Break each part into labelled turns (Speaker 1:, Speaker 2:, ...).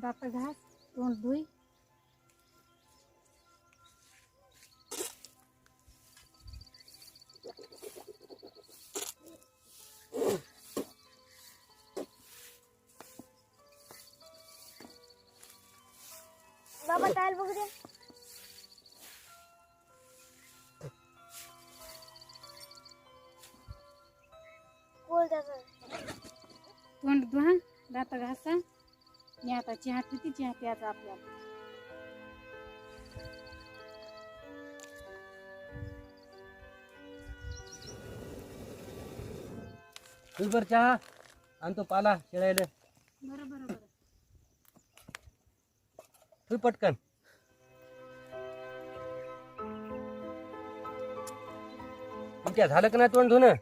Speaker 1: दात घास तोंड धुई.
Speaker 2: बाबा टायल बघू दे.
Speaker 1: तोंड धुवा दात घासा. मी आता चहा पिती चहा प्यायचा आपल्याला?
Speaker 3: बर चहा आणतो पाला शेळायला
Speaker 1: बरं बरं बरं.
Speaker 3: तू पटकन. तुमच्या झालं का नाही तोंड धुणं?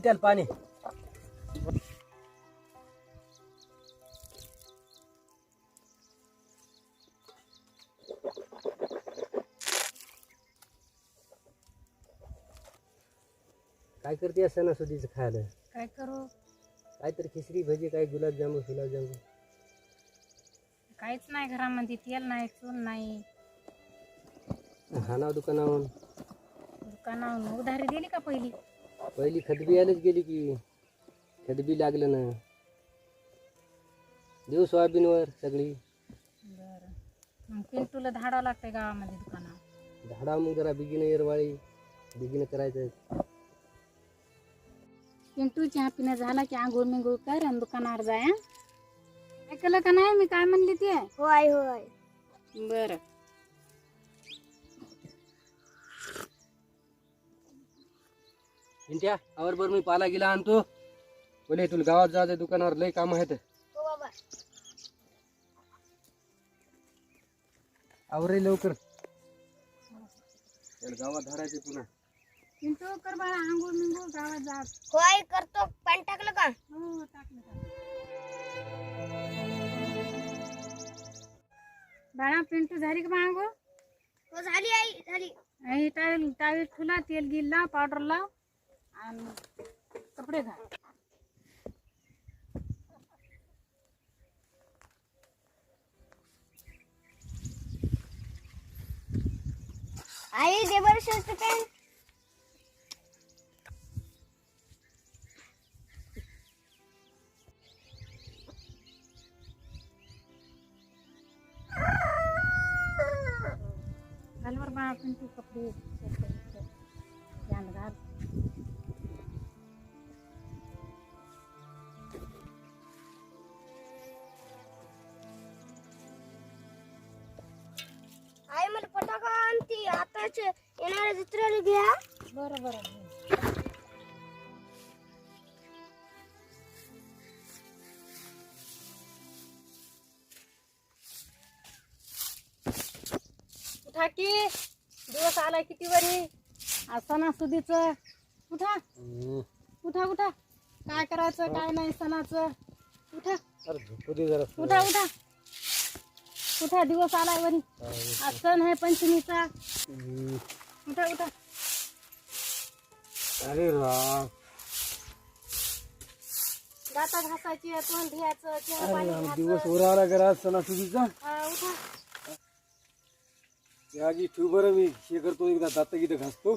Speaker 3: त्याला पाणी. काय करते सणासुदीचं खायला?
Speaker 1: काय करू?
Speaker 3: काहीतरी खिचडी भजी काय गुलाबजामुन गुलाबजामुन
Speaker 1: काहीच नाही घरामध्ये तेल नाही चूल नाही.
Speaker 3: हाना दुकानावरून?
Speaker 1: दुकानावर उधारी दिली का पहिली?
Speaker 3: पहिली खतबी आलीच गेली की खतबी लागलं ना. देऊ सोयाबीनवर सगळी.
Speaker 1: बरं. मग पिंटूला धाडावं लागतंय गावामध्ये दुकानावर.
Speaker 3: झाडा मग जरा बिगिन येरवाळी बिगिन करायचं.
Speaker 1: पिंटू चहा पिणं झाला की आंघोळ मिंघोळ कर आणि दुकानावर जाय हं? ऐकलं का नाही मी? काय म्हणली ते?
Speaker 2: होय होय.
Speaker 1: बरं.
Speaker 3: इंट्या आवर बर मी पाला गेला आणतो. बोले तुला गावात जायचं दुकानावर लय काम आहेत.
Speaker 2: हो बाबा.
Speaker 3: आवरे लवकर. त्याला गावात धरायचे पुन्हा.
Speaker 1: कर बाळा आंघोळ मिंघोळ गावात जा.
Speaker 2: होय करतो. पाणी टाकलं का?
Speaker 1: हो टाकलं टाकलं. बाळा पिंटू झाली का आंघोळ?
Speaker 2: हो झाली आई झाली.
Speaker 1: हे टावेल टावेल ठुला तेल गिल लाव पावडर लाव. आणि कपडे घाल.
Speaker 2: आई दे बरं शर्ट पॅन्ट
Speaker 1: घाल बरं बाळा पिंटू कपडे
Speaker 2: आई मला पटाका आणती. आताच येणाऱ्या जत्रेला घ्या.
Speaker 1: बरं बरं. उठा की. दिवस आलाय किती वरी आज सणासुदीच. उठा. उठा उठा. काय करायचं काय नाही सणाचं. उठा.
Speaker 3: अरे झोपू दे जरा.
Speaker 1: उठा उठा. उठा दिवस आलाय वरी. आज सण आहे पंचमीचा. उठा उठा.
Speaker 3: अरे राम.
Speaker 1: दाता घासायची तोंड धुयाचं पाणी.
Speaker 3: दिवस उराला करा सणासुदीचा?
Speaker 1: हा, उठा.
Speaker 3: याची ठेव बरं मी. हे करतो एकदा दात गीत घासतो.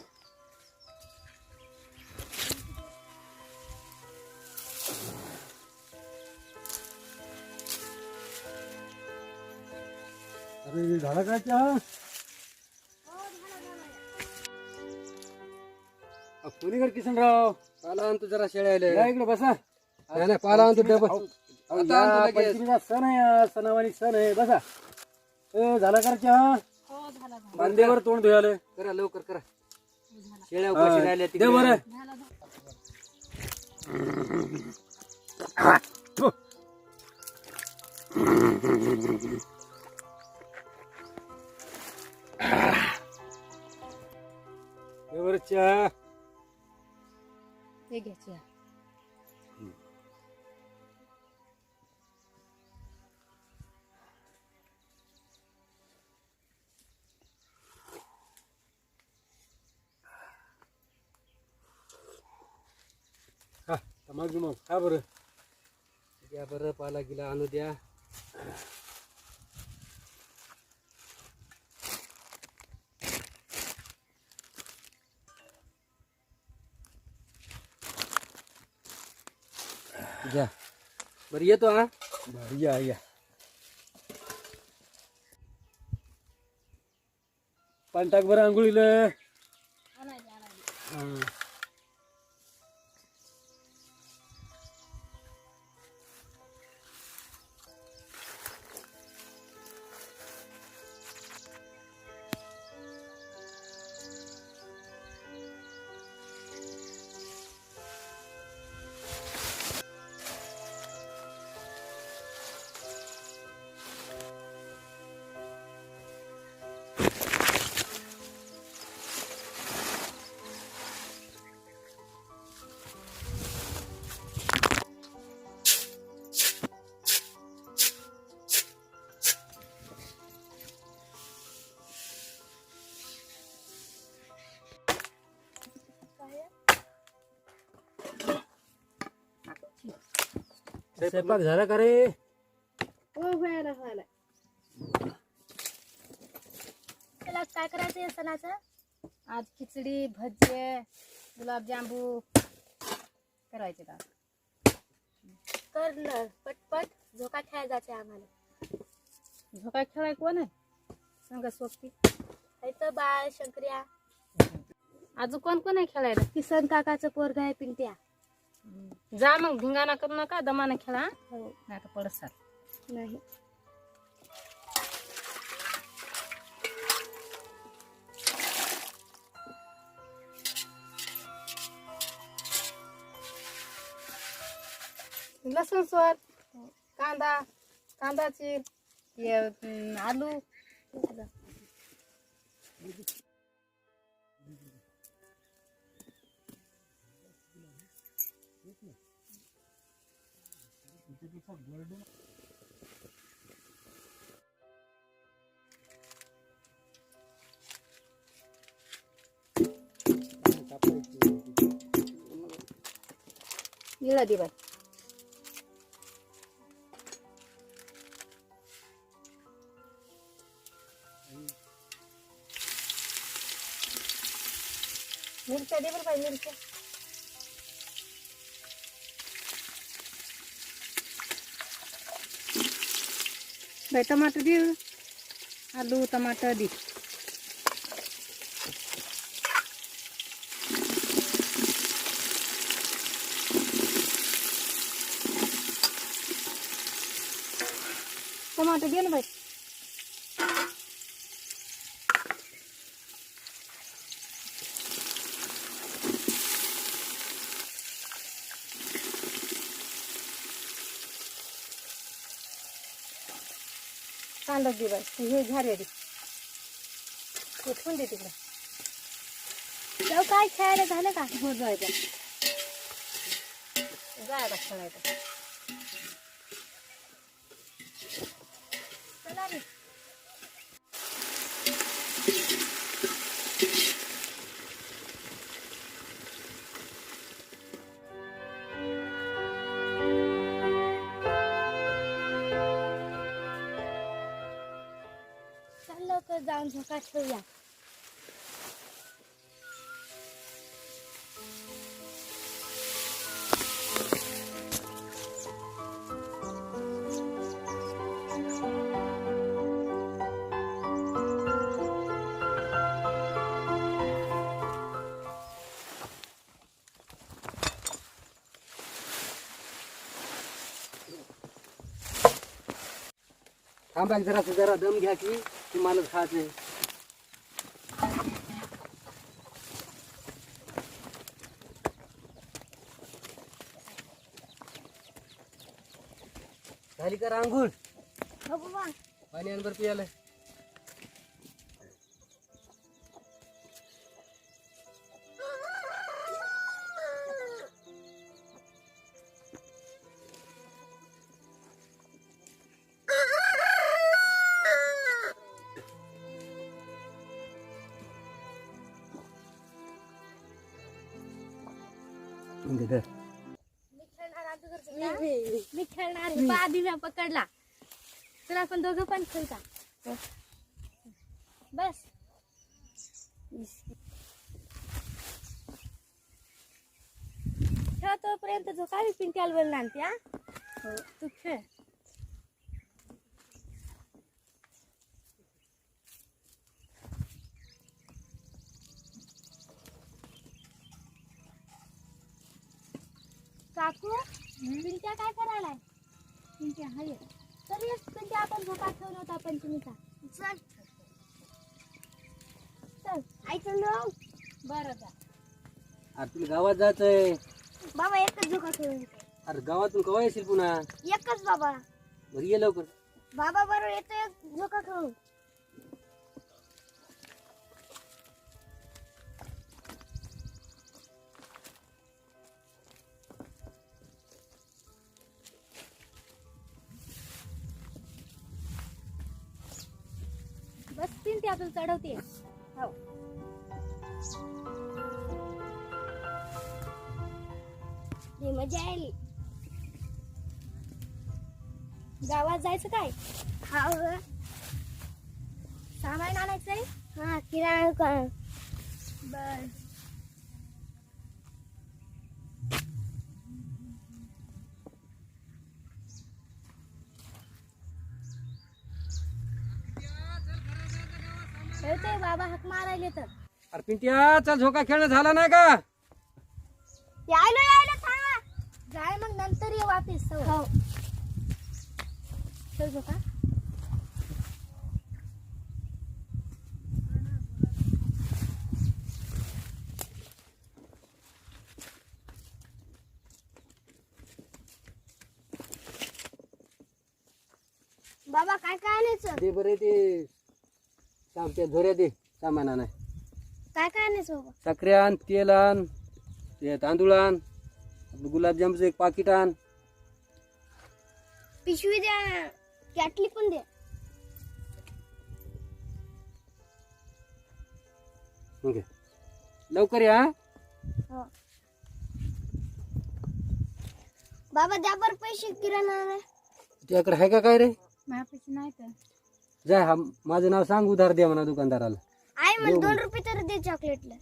Speaker 3: अरे झाला का चहा? कोणीकडे किसनराव पाला आणतो जरा शेळ्याला. इकडे बसा. नाही नाही, पाला आणतो डबल पंचमीचा सण आहे आज, सणावानी सण आहे. बसा. ए झाला का रे चहा?
Speaker 1: हो झाला झाला.
Speaker 3: बांधेवर तोंड धुयाले. करा लवकर करा. शेळ्या उपाशी राहिल्या तिकडे बरं.
Speaker 1: झाला झाला.
Speaker 4: एवढच्या
Speaker 1: हे घ्यायची
Speaker 4: हा मग मग का बरं द्या बरं पाला गिला आणू द्या द्या बरं येतो हा. बरं या या. पाणी टाक बरं आंघोळीला. हा. स्वयंपाक झाला का रे?
Speaker 1: हो व्हायला व्हायला
Speaker 5: त्याला काय करायचं आहे सणाचं?
Speaker 1: आज खिचडी भजी गुलाबजांबू करायचे का
Speaker 5: कर न पटपट. झोका खेळायला जायचं आम्हाला.
Speaker 1: झोका खेळाय कोण आहे? सांगा सोबती.
Speaker 5: इथं बाळ शंकर्या.
Speaker 1: अजून कोण कोण आहे खेळायला?
Speaker 5: किसन काकाचं पोरग आहे पिंट्या.
Speaker 1: जा मग धिंगाणा करू नका दमाने खेळा
Speaker 5: हो?
Speaker 1: नाही तर पडत साल
Speaker 5: नाही.
Speaker 1: लसूण सोल कांदा कांदा चिर हे, अं, आलू. निळा दे बाई मिरच्या दे बरं बाई मिरच्या baik tomat dia. Halu tomat tadi. Tomat dia baik कांदा दे बाई ते हे झाले दे हे ठेवून दे तिकडे.
Speaker 5: जाऊ काय खेळायला झालं का?
Speaker 1: हो जायचं जायला खेळायचं
Speaker 4: आंब्याक जरा जरा दम घ्या की ते माणूस खायचे झाली का रांगूळ? पाणी अनबर पियाला.
Speaker 2: मी खेळणार अगोदरचं का? मी खेळणार हे पहा, आधी मी पकडला. तर आपण दोघं पण खेळता बस. खेळ तोपर्यंत जो काय पिंट्याल बोलला आणते हा? हो. तू खेळ. काकू पिंट्या काय करायलाय? पिंट्या हाय तरी पिंट्या आपण झोका ठेवला होता पंचमीचा चल. चल.
Speaker 1: बरं जा.
Speaker 4: अरे तुला गावात जायचंय.
Speaker 2: बाबा एकच झोका ठेवून
Speaker 4: अरे गावातून कवा येशील पुन्हा?
Speaker 2: एकच बाबा.
Speaker 4: बरं ये लवकर.
Speaker 2: बाबा बरोबर येतो एक झोका खेळून बस तीन ते आपण चढवते. हो. हे मजा आली गावात जायचं काय? हा. सामान आणायचंय? हा किराणा दुकान. बर. बाबा हाक मारायले तर.
Speaker 4: अरे पिंट्या चल झोका खेळणं झाला नाही का?
Speaker 2: यायलो यायलो थांबा. जाय मग नंतर ये वापिस. हो. चल का बाबा काय काय आणायचं?
Speaker 4: ते बरे ते. सामच्या झोऱ्या दे सामान आणाय
Speaker 2: काय काय बाबा?
Speaker 4: साखरे आण तेल आण ते तांदूळ आण आपलं गुलाबजामचं एक पाकिट आण.
Speaker 2: पिशवी द्या कॅटली पण द्या.
Speaker 4: ओके. लवकर या हा?
Speaker 2: हो. बाबा द्या बरं पैसे किराणा.
Speaker 4: तुझ्याकडे आहे का काय रे?
Speaker 1: माझ्यापाशी नाही तर.
Speaker 4: जाय हा माझं नाव सांग उधार द्या म्हणा दुकानदाराला.
Speaker 2: आई मला दोन रुपये तर दे चॉकलेटला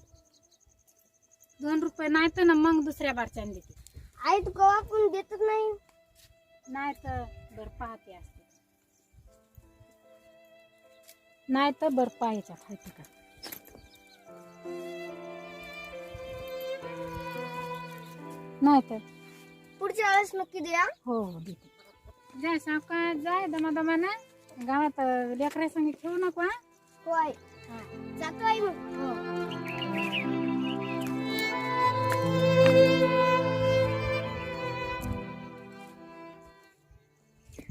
Speaker 1: दोन रुपये नाही तर ना मग दुसऱ्या बारच्याने देते.
Speaker 2: आई तू कवा पण देतच नाही.
Speaker 1: नाही तर बर पाहते असते नाही तर बर पाहायच्या खायचं का? नाही तर.
Speaker 2: पुढच्या वेळेस नक्की द्या.
Speaker 1: हो हो देते. जाय सावका जाय दमादमानं. गावात लेकरा संग ठेवू नको हा?
Speaker 2: हो आई
Speaker 1: हा.
Speaker 2: जातो आई मग.
Speaker 1: हो.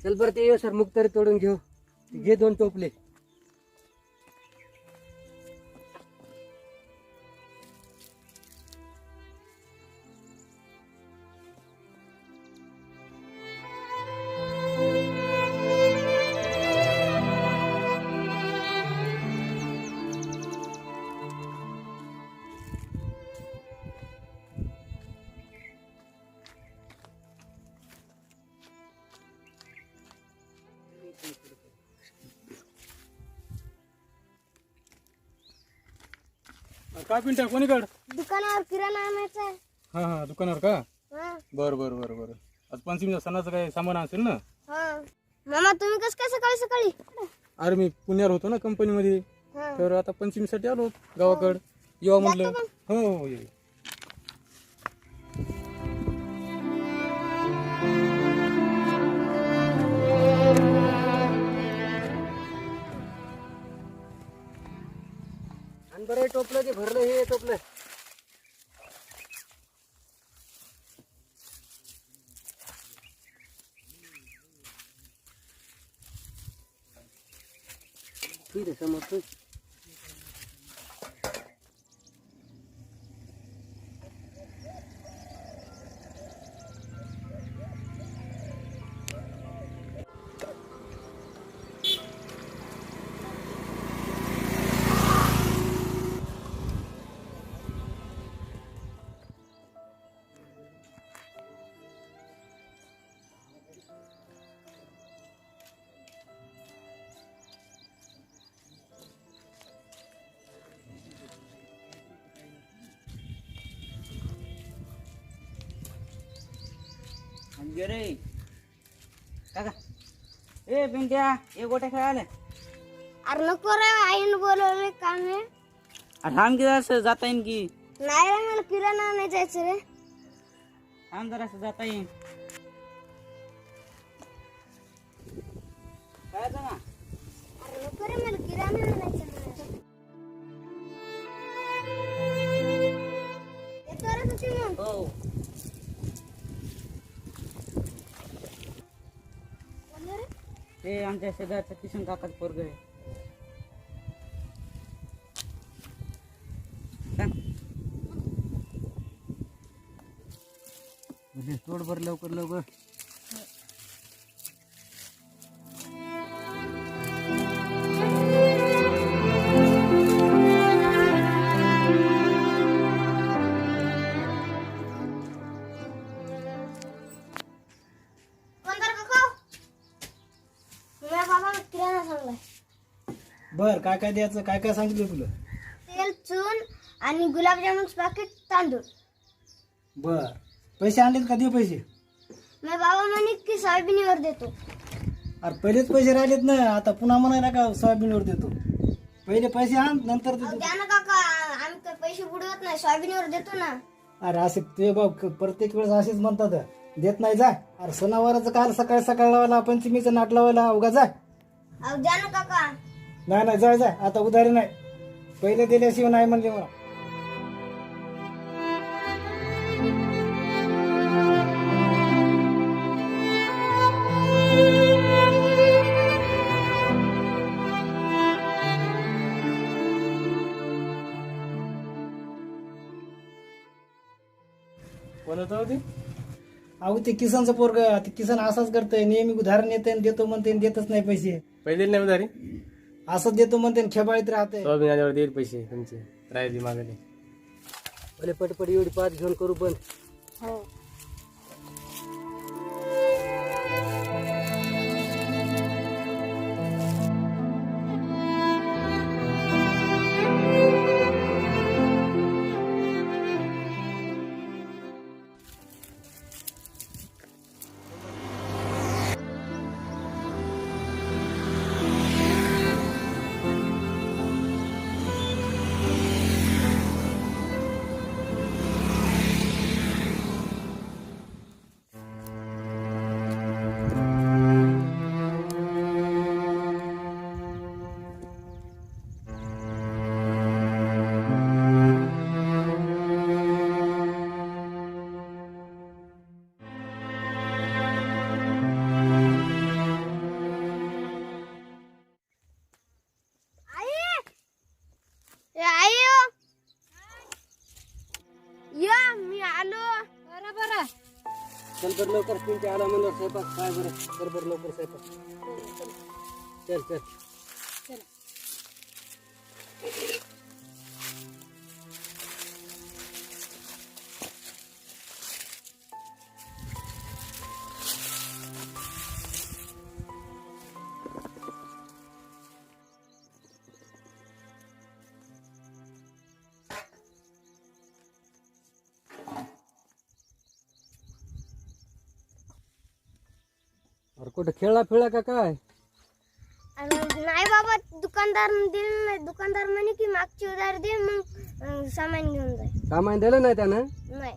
Speaker 4: चल बरं ते सर. मुख तरी तोडून घेऊ. घे दोन टोपले.
Speaker 6: पिंट्या कोणीकड?
Speaker 2: दुकानावर किराणा आणायचा आहे.
Speaker 6: हा हा दुकानावर का?
Speaker 2: हा.
Speaker 6: बर बर बर बर. आज पंचमीच्या सणाचं काय सामान असेल ना?
Speaker 2: हा. मामा तुम्ही कसं काय सकाळी सकाळी?
Speaker 6: अरे मी पुण्यावर होतो ना कंपनीमध्ये
Speaker 2: हा.
Speaker 6: तर आता पंचमीसाठी आलो गावाकड. येवा म्हटलं. हो हो ये.
Speaker 4: आणि बरं टोपलं ते भरलं हे टोपलं. ठीक आहे समजतो
Speaker 7: रे काका ए पिंट्या ए गोट्या खेळायला.
Speaker 2: अरे नको रे आईन बोलवले काम. आहे
Speaker 7: अरे थांब की जरासं जाता येईन की.
Speaker 2: नाही रे मला किराणा नाही जायचं रे.
Speaker 7: थांब जरासं जाता येईन. ते आमच्या किशन काकाच पोरग आहे.
Speaker 4: म्हणजे तोड बर लवकर लवकर.
Speaker 8: काय काय द्यायचं काय काय सांगितलं तुला?
Speaker 2: तेल चून आणि गुलाबजामुन पाकिट तांदूळ.
Speaker 8: बर. पैसे आणलेत का? दे पैसे.
Speaker 2: माझ्या बाबा म्हणे की सोयाबीनवर देतो.
Speaker 8: अरे पहिलेच पैसे राहिलेत ना. आता पुन्हा म्हणायला का सोयाबीनवर देतो. पहिले पैसे आण नंतर
Speaker 2: अहो,
Speaker 8: देतो
Speaker 2: द्या ना काका. आम्ही काही पैसे बुडवत नाही सोयाबीनवर देतो ना.
Speaker 8: अरे असे ते बाब प्रत्येक वेळेस असेच म्हणतात. देत नाही जा. अरे सणावाराचं काल सकाळ सकाळ लावायला पंचमीचं नाट लावायला अवघा जा.
Speaker 2: अहो द्या ना काका.
Speaker 8: नाही नाही जाय जाय. आता उधारी नाही. पहिले दिल्याशिवाय नाही म्हणले मला.
Speaker 9: बोलत होतं
Speaker 8: अहो ते किसनचं पोरग ते किसन असाच करतंय. नेहमी उधारण येते आणि देतो म्हणते देतच नाही पैसे.
Speaker 9: पहिले नाही उधारी?
Speaker 8: असंच देतो म्हणते आणि खेबाळीत राहते.
Speaker 9: सोयाबीन आल्यावर देईल पैसे तुमचे. राहिली मागले
Speaker 4: भले पटपट एवढी पाच घेऊन करू बंद
Speaker 2: आई
Speaker 4: चल बरं लवकर पिंटे आला म्हणल्यावर स्वयंपाक. काय बरं कर लवकर स्वयंपाक. चल चल. खेळला फिळला का काय?
Speaker 2: आणि नाही बाबा दुकानदार दिलं नाही. दुकानदार म्हणे की मागची उधार दे मग अं, सामान घेऊन जाय.
Speaker 4: सामान दिलं नाही त्यानं?
Speaker 2: नाही.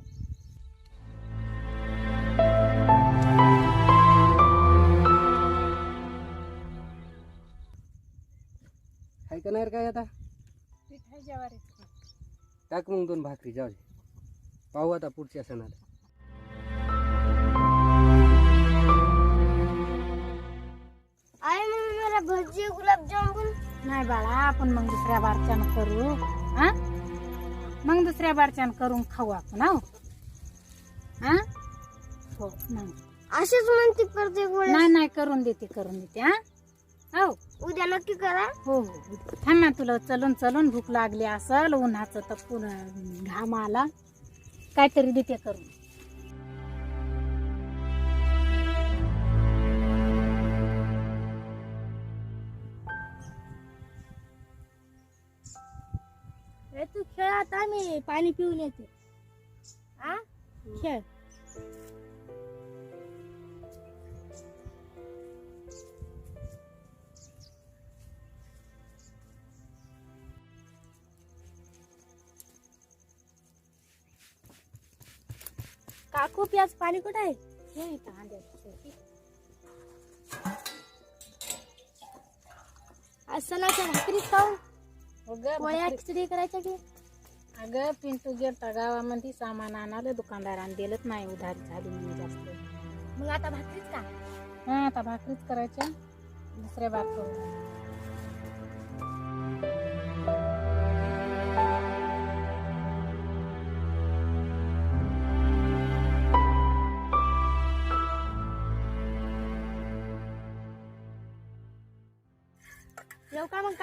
Speaker 4: का नाही रे काय आता? टाक मग दोन भाकरी जाऊ दे. पाहू आता पुढच्या सणाला.
Speaker 2: भजी गुलाबजामुन
Speaker 1: नाही आपण मग दुसऱ्या बारच्यान करू हा? मग दुसऱ्या बारच्यान करून खाऊ आपण हो? हा? हो मग.
Speaker 2: असेच म्हणते प्रत्येक वेळेस.
Speaker 1: नाही नाही करून देते करून देते हा? हो?
Speaker 2: उद्या नक्की करा.
Speaker 1: हो हो थांब ना तुला चलून चलून भूक लागली असल उन्हाचं तपून घाम आला. काहीतरी देते करून.
Speaker 2: आता मी पाणी पिऊन येते. आ? खेळ. काकू प्याज पाणी कुठे आहे?
Speaker 1: हे हांड्यात.
Speaker 2: आज सणाच्या भाकरीच खाऊ?
Speaker 1: हो
Speaker 2: पोळ्या खिचडी करायच्या की?
Speaker 1: अगं पिंटू गेलता गावामध्ये सामान आणालं दुकानदाराने दिलंच नाही उधारी झाली म्हणून जास्त.
Speaker 2: मग आता भाकरीच का?
Speaker 1: हा आता भाकरीच करायच्या. दुसऱ्या करू.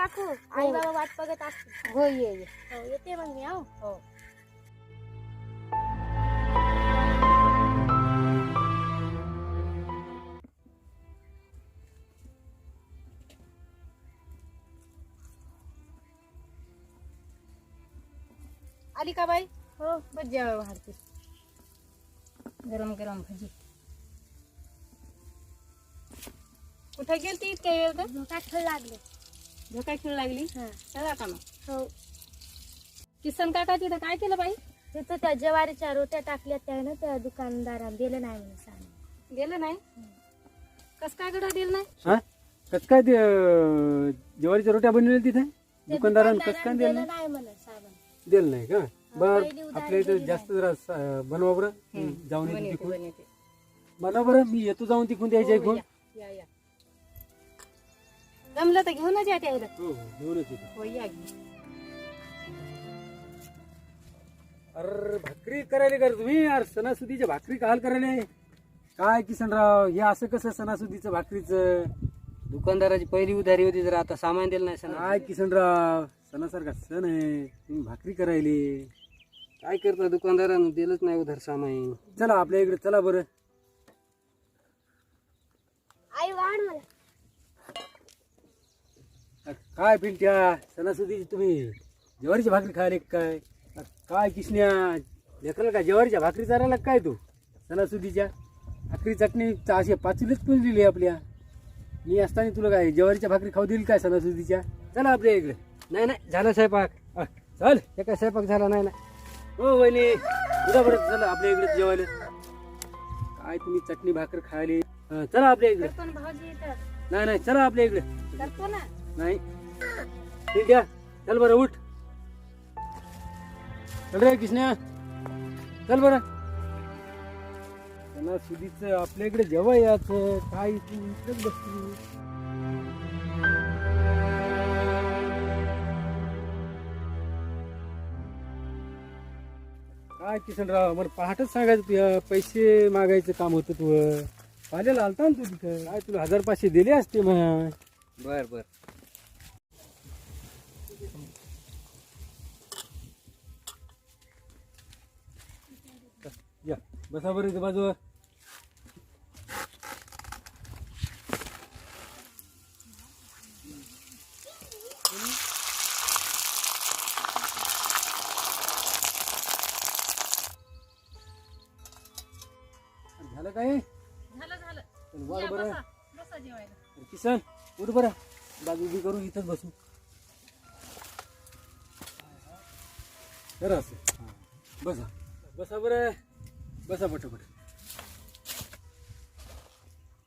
Speaker 2: काकू. आई बाबा वाट बघत असते
Speaker 1: हो ये ये.
Speaker 2: हो येते मग मी हो.
Speaker 1: हो. आली का बाई? हो. बस जेवाय वाढते. गरम गरम भजी. कुठे गेलती इतक्या वेळ
Speaker 2: खेळ लागले.
Speaker 1: झोका खेळ लागली? चला का मग.
Speaker 2: हो.
Speaker 1: किसन काका तिथं काय केलं बाई?
Speaker 2: तिथं त्या ज्वारीच्या रोट्या टाकल्या त्यानं त्या दुकानदारानं दिलं नाही म्हणून
Speaker 1: गेलं नाही? कस काय गडा दिलं नाही?
Speaker 3: हा? कस काय ते अं, ज्वारीच्या रोट्या बनवल्या तिथे? दुकानदारानं कस काय दिलं
Speaker 2: दिलं नाही? म्हणून
Speaker 3: दिलं नाही का? बर
Speaker 2: पहिली उधारी
Speaker 3: आपल्या इथं
Speaker 2: दिली
Speaker 3: जास्त जरा स- बनवा बरं. जाऊन येतो. बनवा बरं मी येतो जाऊन तिकून द्यायच्या
Speaker 1: हो,
Speaker 3: इकून
Speaker 1: या, या, या. जमलं तर घेऊनच या त्याला
Speaker 3: हो हो घेऊनच येतो.
Speaker 1: हो या.
Speaker 3: अरे भाकरी करायला कर तुम्ही? यार सणासुदीच्या भाकरी काल करायला? काय किसनराव हे असं कसं सणासुदीचं भाकरीचं?
Speaker 4: दुकानदाराची पहिली उधारी होती जर आता सामान दिलं नाही सण
Speaker 3: काय किसनराव सणासारखा सण आहे. तुम्ही भाकरी करायले.
Speaker 4: काय करता दुकानदारानं? दिलंच नाही उधार सामान.
Speaker 3: चला आपल्या इकडे चला बरं
Speaker 2: आई वाढ मला
Speaker 3: काय पिंट्या? सणासुदीची तुम्ही ज्वारीची भाकरी खायला काय? काय किसन्या लेकरला का ज्वारीच्या भाकरी चारायला काय तू? सणासुदीच्या भाकरी चटणी अशी पाचुलीच पुजलेली आपल्या. मी असताना तुला काय ज्वारीच्या भाकरी खाऊ देईल काय सणासुदीच्या? चला आपल्या इकडे.
Speaker 4: नाही नाही झालं स्वयंपाक.
Speaker 3: चल
Speaker 4: हे काय स्वयंपाक झाला नाही ना
Speaker 3: हो वहिनी उद्या बरं चला आपल्या इकडे जेवायला. काय तुम्ही चटणी भाकर खायले? चला आपल्या इकडे. नाही नाही चला आपल्या इकडे. नाही. ठीक आहे. चल बरं उठ. चल रे किसने. चल बरं. त्यांना सुधीच आपल्या इकडे जेव्हा यायचं काय तू इकडेच काय किसनराव मला पहाटच सांगायचं तुझ्या पैसे मागायचं काम होतं तू पाहिलेलं आलता ना तू तिथं. काय तुला हजार पाचशे दिले असते मग
Speaker 4: बर बर.
Speaker 3: बसा बरं इथं बाजूवर. झालं काय
Speaker 1: झालं झालं. या,
Speaker 3: बरं.
Speaker 1: बसा बसा जेवायला.
Speaker 3: किसन उठ बरं. बाजू उभी करून इथंच बसू. बरं असं. बसा. बसा बरं. Bisa bocor
Speaker 1: foto.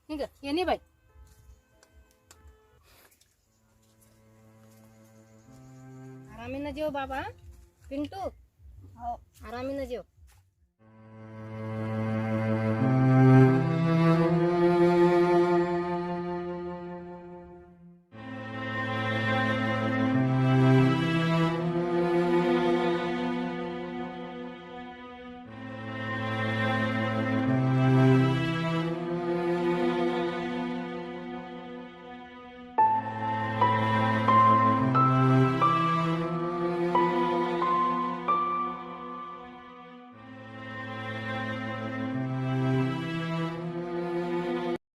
Speaker 1: Hingga, ini baik. Aramin aja, Baba. Pintu. Oh, aramin aja. Thank.